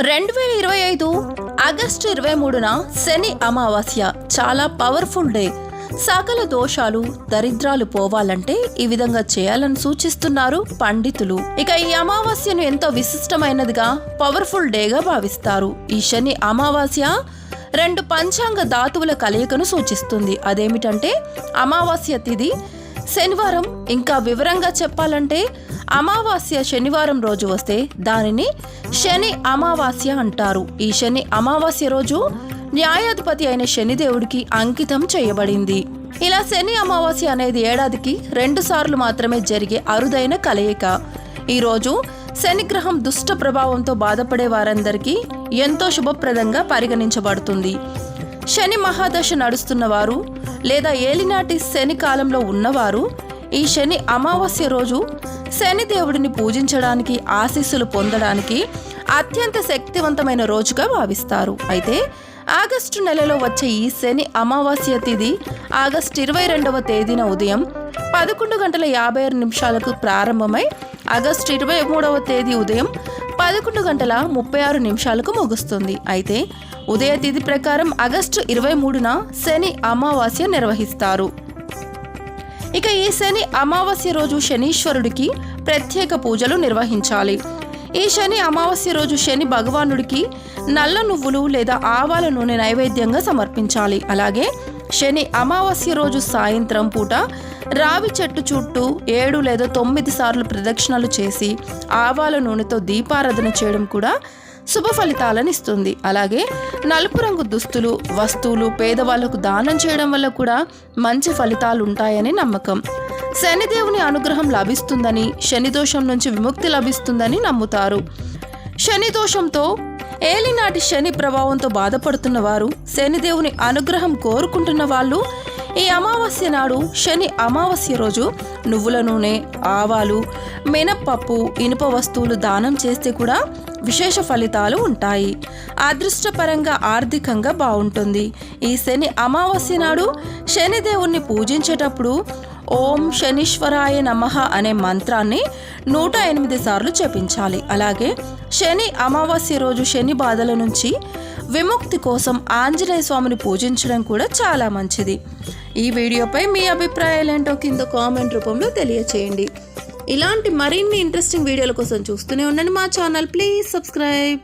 రెండు వేల ఇరవై ఐదు ఆగస్టు ఇరవై మూడున శని అమావాస్య చాలా పవర్ఫుల్ డే. సకల దోషాలు దరిద్రాలు పోవాలంటే ఈ విధంగా చేయాలని సూచిస్తున్నారు పండితులు. ఇక ఈ అమావాస్యను ఎంతో విశిష్టమైనదిగా పవర్ఫుల్ డేగా భావిస్తారు. ఈ శని అమావాస్య రెండు పంచాంగ ధాతువుల కలయికను సూచిస్తుంది. అదేమిటంటే అమావాస్య తిథి శనివారం. ఇంకా వివరంగా చెప్పాలంటే అమావాస్య శనివారం రోజు వస్తే దానిని శని అమావాస్య అంటారు. ఈ శని అమావాస్య రోజు న్యాయాధిపతి అయిన శనిదేవుడికి అంకితం చేయబడింది. ఇలా శని అమావాస్య అనేది ఏడాదికి రెండు సార్లు మాత్రమే జరిగే అరుదైన కలయిక. ఈరోజు శనిగ్రహం దుష్ట ప్రభావంతో బాధపడే వారందరికీ ఎంతో శుభప్రదంగా పరిగణించబడుతుంది. శని మహాదశ నడుస్తున్న వారు లేదా ఏలినాటి శని కాలంలో ఉన్నవారు ఈ శని అమావాస్య రోజు శని దేవుడిని పూజించడానికి ఆశీస్సులు పొందడానికి అత్యంత శక్తివంతమైన రోజుగా భావిస్తారు. అయితే ఆగస్టు నెలలో వచ్చే ఈ శని అమావాస్య తిథి ఆగస్టు ఇరవై రెండవ తేదీన ఉదయం పదకొండు గంటల యాభై ఆరు నిమిషాలకు ప్రారంభమై ఆగస్టు ఇరవై మూడవ తేదీ ఉదయం పదకొండు గంటల ముప్పై ఆరు నిమిషాలకు ముగుస్తుంది. అయితే ఉదయ తిథి ప్రకారం ఆగస్టు ఇరవై మూడున శని అమావాస్య నిర్వహిస్తారు. ఇక ఈ శని అమావాస్య రోజు శనీశ్వరుడికి ప్రత్యేక పూజలు నిర్వహించాలి. ఈ శని అమావాస్య రోజు శని భగవానుడికి నల్ల నువ్వులు లేదా ఆవాల నూనె నైవేద్యంగా సమర్పించాలి. అలాగే శని అమావాస్య రోజు సాయంత్రం పూట రావి చెట్టు చుట్టూ ఏడు లేదా తొమ్మిది సార్లు ప్రదక్షిణలు చేసి ఆవాల నూనెతో దీపారాధన చేయడం కూడా శుభ ఫలితాలను ఇస్తుంది. అలాగే నలుపు రంగు దుస్తులు వస్తువులు పేదవాళ్ళకు దానం చేయడం వల్ల కూడా మంచి ఫలితాలు ఉంటాయని నమ్మకం. శనిదేవుని అనుగ్రహం లభిస్తుందని శని దోషం నుంచి విముక్తి లభిస్తుందని నమ్ముతారు. శని దోషంతో ఏలినాటి శని ప్రభావంతో బాధపడుతున్న వారు శనిదేవుని అనుగ్రహం కోరుకుంటున్న వాళ్ళు ఈ అమావాస్య నాడు శని అమావాస్య రోజు నువ్వుల నూనె ఆవాలు మినప్పప్పు ఇనుప వస్తువులు దానం చేస్తే కూడా విశేష ఫలితాలు ఉంటాయి. అదృష్టపరంగా ఆర్థికంగా బాగుంటుంది. ఈ శని అమావాస్య నాడు శనిదేవుణ్ణి పూజించేటప్పుడు ఓం శనీశ్వరాయ నమః అనే మంత్రాన్ని నూట ఎనిమిది సార్లు జపించాలి. అలాగే శని అమావాస్య రోజు శని బాధల నుంచి విముక్తి కోసం ఆంజనేయ స్వామిని పూజించడం కూడా చాలా మంచిది. ఈ వీడియోపై మీ అభిప్రాయాలు ఏంటో కింద కామెంట్ రూపంలో తెలియచేయండి. ఇలాంటి మరిన్ని ఇంట్రెస్టింగ్ వీడియోల కోసం చూస్తూనే ఉండండి మా ఛానల్. Please subscribe